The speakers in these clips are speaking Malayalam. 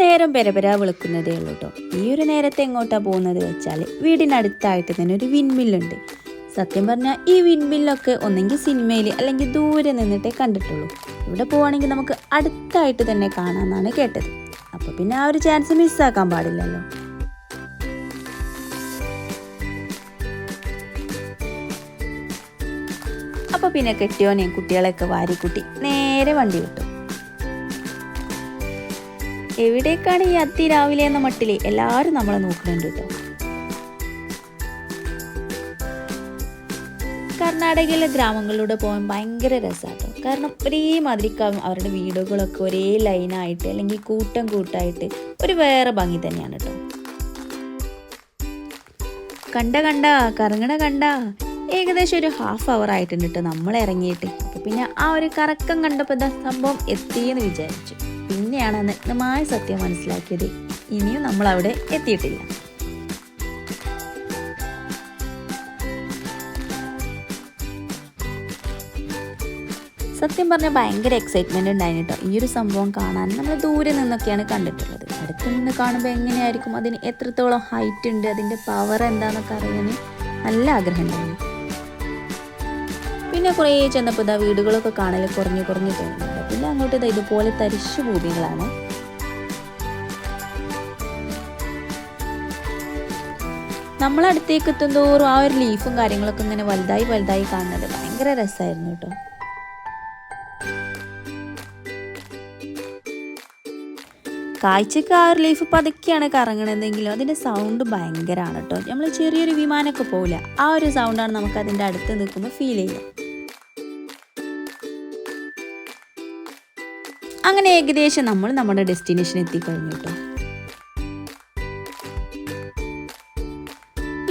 നേരം പെരപെര വിളിക്കുന്നതേ ഉള്ളൂ കേട്ടോ ഈ ഒരു നേരത്തെ എങ്ങോട്ടാ പോകുന്നത് വെച്ചാൽ വീടിനടുത്തായിട്ട് തന്നെ ഒരു വിൻമില്ലുണ്ട് സത്യം പറഞ്ഞാൽ ഈ വിൻമില്ലൊക്കെ ഒന്നെങ്കിൽ സിനിമയിൽ അല്ലെങ്കിൽ ദൂരെ നിന്നിട്ടേ കണ്ടിട്ടുള്ളൂ. ഇവിടെ പോവാണെങ്കിൽ നമുക്ക് അടുത്തായിട്ട് തന്നെ കാണാമെന്നാണ് കേട്ടത്. അപ്പോൾ പിന്നെ ആ ഒരു ചാൻസ് മിസ്സാക്കാൻ പാടില്ലല്ലോ. അപ്പോൾ പിന്നെ കെട്ടിയോനെയും കുട്ടികളെയൊക്കെ വാരിക്കുട്ടി നേരെ വണ്ടി വിട്ടു. എവിടേക്കാണ് ഈ അത്തി രാവിലെ എന്ന മട്ടിൽ എല്ലാവരും നമ്മളെ നോക്കുന്നുണ്ട് കേട്ടോ കർണാടകയിലെ ഗ്രാമങ്ങളിലൂടെ പോകാൻ ഭയങ്കര രസമാണ് കാരണം ഒരേ മാതിരിക്കാവും അവരുടെ വീടുകളൊക്കെ ഒരേ ലൈനായിട്ട് അല്ലെങ്കിൽ കൂട്ടം കൂട്ടായിട്ട് ഒരു വേറെ ഭംഗി തന്നെയാണ് കേട്ടോ കണ്ട കണ്ട കറങ്ങണ കണ്ട. ഏകദേശം ഒരു ഹാഫ് അവർ ആയിട്ടുണ്ട് കേട്ടോ നമ്മൾ ഇറങ്ങിയിട്ട്. അപ്പോൾ പിന്നെ ആ ഒരു കറക്കം കണ്ടപ്പോൾ എന്താ സംഭവം എത്തിയെന്ന് വിചാരിച്ചു. പിന്നെയാണ് നഗ്നമായ സത്യം മനസ്സിലാക്കിയത് ഇനിയും നമ്മൾ അവിടെ എത്തിയിട്ടില്ല. സത്യം പറഞ്ഞാൽ ഭയങ്കര എക്സൈറ്റ്മെന്റ് ഉണ്ടായിരുന്നു കേട്ടോ ഈ ഒരു സംഭവം കാണാൻ നമ്മൾ ദൂരെ നിന്നൊക്കെയാണ് കണ്ടിട്ടുള്ളത്. അടുത്ത് നിന്ന് കാണുമ്പോൾ എങ്ങനെയായിരിക്കും? അതിന് എത്രത്തോളം ഹൈറ്റ് ഉണ്ട്? അതിന്റെ പവർ എന്താണെന്നൊക്കെ അറിയാൻ നല്ല ആഗ്രഹം ഉണ്ടായിരുന്നു പിന്നെ കുറേ ചെന്നപ്പോൾ ഇതാ വീടുകളൊക്കെ കാണൽ കുറഞ്ഞു കുറഞ്ഞു തോന്നുന്നുണ്ട് പിന്നെ അങ്ങോട്ട് ഇതാ ഇതുപോലെ തരിശു ഭൂമികളാണ് നമ്മളടുത്തേക്ക് എത്തുന്തോറും ആ ഒരു ലീഫും കാര്യങ്ങളൊക്കെ ഇങ്ങനെ വലുതായി വലുതായി കാണുന്നത് ഭയങ്കര രസമായിരുന്നു കേട്ടോ. കാഴ്ചക്ക് ആ ഒരു ലീഫ് പതുക്കെയാണ് കറങ്ങണതെങ്കിലും അതിന്റെ സൗണ്ട് ഭയങ്കരമാണ് കേട്ടോ. നമ്മൾ ചെറിയൊരു വിമാനമൊക്കെ പോകില്ല ആ ഒരു സൗണ്ടാണ് നമുക്ക് അതിന്റെ അടുത്ത് നിൽക്കുമ്പോൾ ഫീൽ ചെയ്യുക. അങ്ങനെ ഏകദേശം നമ്മൾ നമ്മുടെ ഡെസ്റ്റിനേഷൻ എത്തിക്കഴിഞ്ഞു കേട്ടോ.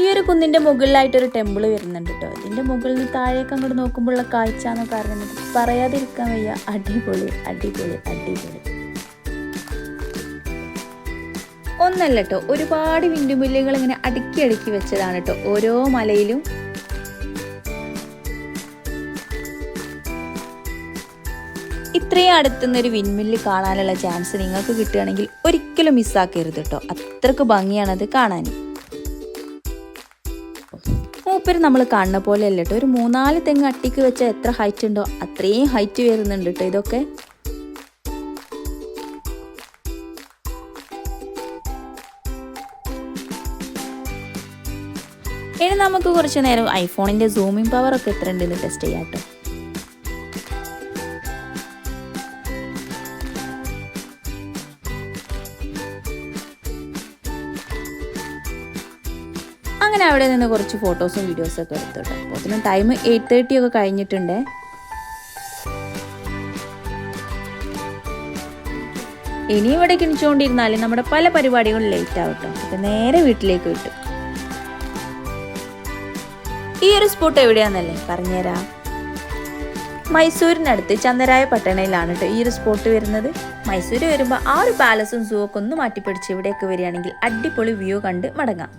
ഈ ഒരു കുന്നിന്റെ മുകളിലായിട്ട് ഒരു ടെമ്പിൾ വരുന്നുണ്ട് കേട്ടോ. ഇതിന്റെ മുകളിൽ നിന്ന് താഴേക്ക് അങ്ങോട്ട് നോക്കുമ്പോഴുള്ള കാഴ്ച എന്ന് അറിയുന്നത് പറയാതിരിക്കാൻ വയ്യ. അടിപൊളി അടിപൊളി അടിപൊളി. ഒന്നല്ല കേട്ടോ ഒരുപാട് വിൻഡുമില്ലുകൾ ഇങ്ങനെ അടുക്കി അടുക്കി വെച്ചതാണ് കേട്ടോ. ഓരോ മലയിലും ഇത്രയും അടുത്തുനിന്ന് ഒരു വിൻമില്ല് കാണാനുള്ള ചാൻസ് നിങ്ങൾക്ക് കിട്ടുകയാണെങ്കിൽ ഒരിക്കലും മിസ്സാക്കരുത് കേട്ടോ അത്രയ്ക്ക് ഭംഗിയാണത് കാണാൻ. മൂപ്പര് നമ്മൾ കാണുന്ന പോലെ അല്ല കേട്ടോ ഒരു മൂന്നാൽ തെങ്ങ് അട്ടിക്ക് വെച്ചാൽ എത്ര ഹൈറ്റ് ഉണ്ടോ അത്രയും ഹൈറ്റ് വരുന്നുണ്ട് കേട്ടോ ഇതൊക്കെ. ഇനി നമുക്ക് കുറച്ച് നേരം ഐഫോണിന്റെ സൂമിംഗ് പവർ ഒക്കെ എത്ര ഉണ്ടെന്ന് ടെസ്റ്റ് ചെയ്യാം കേട്ടോ അങ്ങനെ അവിടെ നിന്ന് കുറച്ച് ഫോട്ടോസും വീഡിയോസും ഒക്കെ എടുത്തു കേട്ടോ. അപ്പോൾ അതിന് ടൈം എയ്റ്റ് തേർട്ടി ഒക്കെ കഴിഞ്ഞിട്ടുണ്ട്. ഇനി ഇവിടെ കിണിച്ചുകൊണ്ടിരുന്നാലും നമ്മുടെ പല പരിപാടികളും ലേറ്റ് ആവട്ടോ അപ്പം നേരെ വീട്ടിലേക്ക് വിട്ടു. ഈ ഒരു സ്പോട്ട് എവിടെയാണെന്നല്ലേ പറഞ്ഞുതരാം. മൈസൂരിനടുത്ത് ചന്ദരായ പട്ടണയിലാണ് കേട്ടോ ഈ ഒരു സ്പോട്ട് വരുന്നത്. മൈസൂർ വരുമ്പോൾ ആ ഒരു പാലസും സൂ ഒക്കെ ഒന്ന് മാറ്റിപ്പിടിച്ച് ഇവിടെയൊക്കെ വരികയാണെങ്കിൽ അടിപൊളി വ്യൂ കണ്ട് മടങ്ങാം.